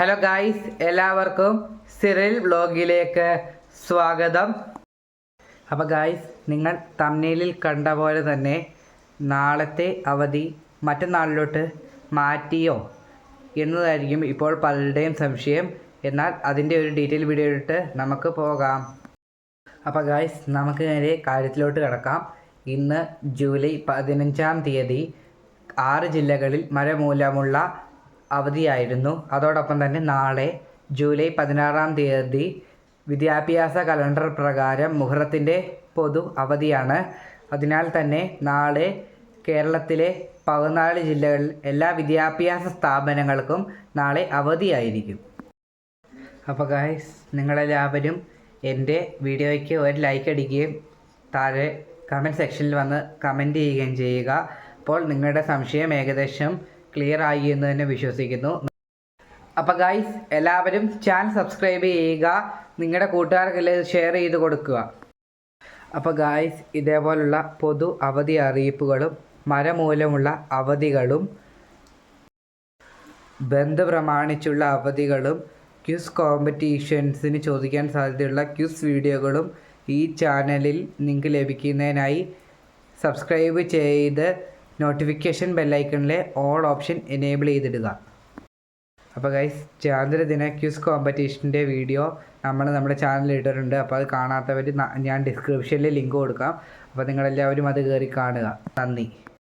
Hello guys എല്ലാവർക്കും Cyril വ്ളോഗിലേക്ക് സ്വാഗതം. അപ്പോൾ ഗായ്സ് നിങ്ങൾ തമ്മിലിൽ കണ്ട പോലെ തന്നെ നാളത്തെ അവധി മറ്റന്നാളിലോട്ട് മാറ്റിയോ എന്നതായിരിക്കും ഇപ്പോൾ പലരുടെയും സംശയം. എന്നാൽ അതിന്റെ ഒരു ഡീറ്റെയിൽ വീഡിയോ ഇട്ട് നമുക്ക് പോകാം. അപ്പോൾ ഗായ്സ് നമുക്ക് നേരെ കാര്യത്തിലോട്ട് കിടക്കാം. ഇന്ന് ജൂലൈ പതിനഞ്ചാം തീയതി ആറ് ജില്ലകളിൽ മഴ മൂലമുള്ള അവധിയായിരുന്നു. അതോടൊപ്പം തന്നെ നാളെ ജൂലൈ പതിനാറാം തീയതി വിദ്യാഭ്യാസ കലണ്ടർ പ്രകാരം മുഹറത്തിന്റെ പൊതു അവധിയാണ്. അതിനാൽ തന്നെ നാളെ കേരളത്തിലെ പതിനാല് ജില്ലകളിൽ എല്ലാ വിദ്യാഭ്യാസ സ്ഥാപനങ്ങൾക്കും നാളെ അവധിയായിരിക്കും. അപ്പോൾ ഗായ്സ് നിങ്ങളെല്ലാവരും എന്റെ വീഡിയോയ്ക്ക് ഒരു ലൈക്ക് അടിക്കുകയും താഴെ കമന്റ് സെക്ഷനിൽ വന്ന് കമന്റ് ചെയ്യുകയും ചെയ്യുക. അപ്പോൾ നിങ്ങളുടെ സംശയം ഏകദേശം ക്ലിയർ ആയി എന്ന് തന്നെ വിശ്വസിക്കുന്നു. അപ്പോൾ ഗൈസ് എല്ലാവരും ചാനൽ സബ്സ്ക്രൈബ് ചെയ്യുക നിങ്ങളുടെ കൂട്ടുകാർക്കെല്ലാം ഷെയർ ചെയ്ത് കൊടുക്കുക. അപ്പോൾ ഗായ്സ് ഇതേപോലുള്ള പൊതു അവധി അറിയിപ്പുകളും മരമൂലമുള്ള അവധികളും ബന്ധു പ്രമാണിച്ചുള്ള അവധികളും ക്യൂസ് കോമ്പറ്റീഷൻസിന് ചോദിക്കാൻ സാധ്യതയുള്ള ക്യൂസ് വീഡിയോകളും ഈ ചാനലിൽ നിങ്ങൾക്ക് ലഭിക്കുന്നതിനായി സബ്സ്ക്രൈബ് ചെയ്ത് നോട്ടിഫിക്കേഷൻ ബെല്ലൈക്കണിലെ ഓൾ ഓപ്ഷൻ എനേബിൾ ചെയ്തിടുക. അപ്പോൾ ഗൈസ് ചാന്ദ്ര ദിന ക്യൂസ് കോമ്പറ്റീഷന്റെ വീഡിയോ നമ്മൾ നമ്മുടെ ചാനലിൽ ഇട്ടിട്ടുണ്ട്. അപ്പോൾ അത് കാണാത്തവർ ഞാൻ ഡിസ്ക്രിപ്ഷനിൽ ലിങ്ക് കൊടുക്കാം. അപ്പോൾ നിങ്ങളെല്ലാവരും അത് കയറി കാണുക. നന്ദി.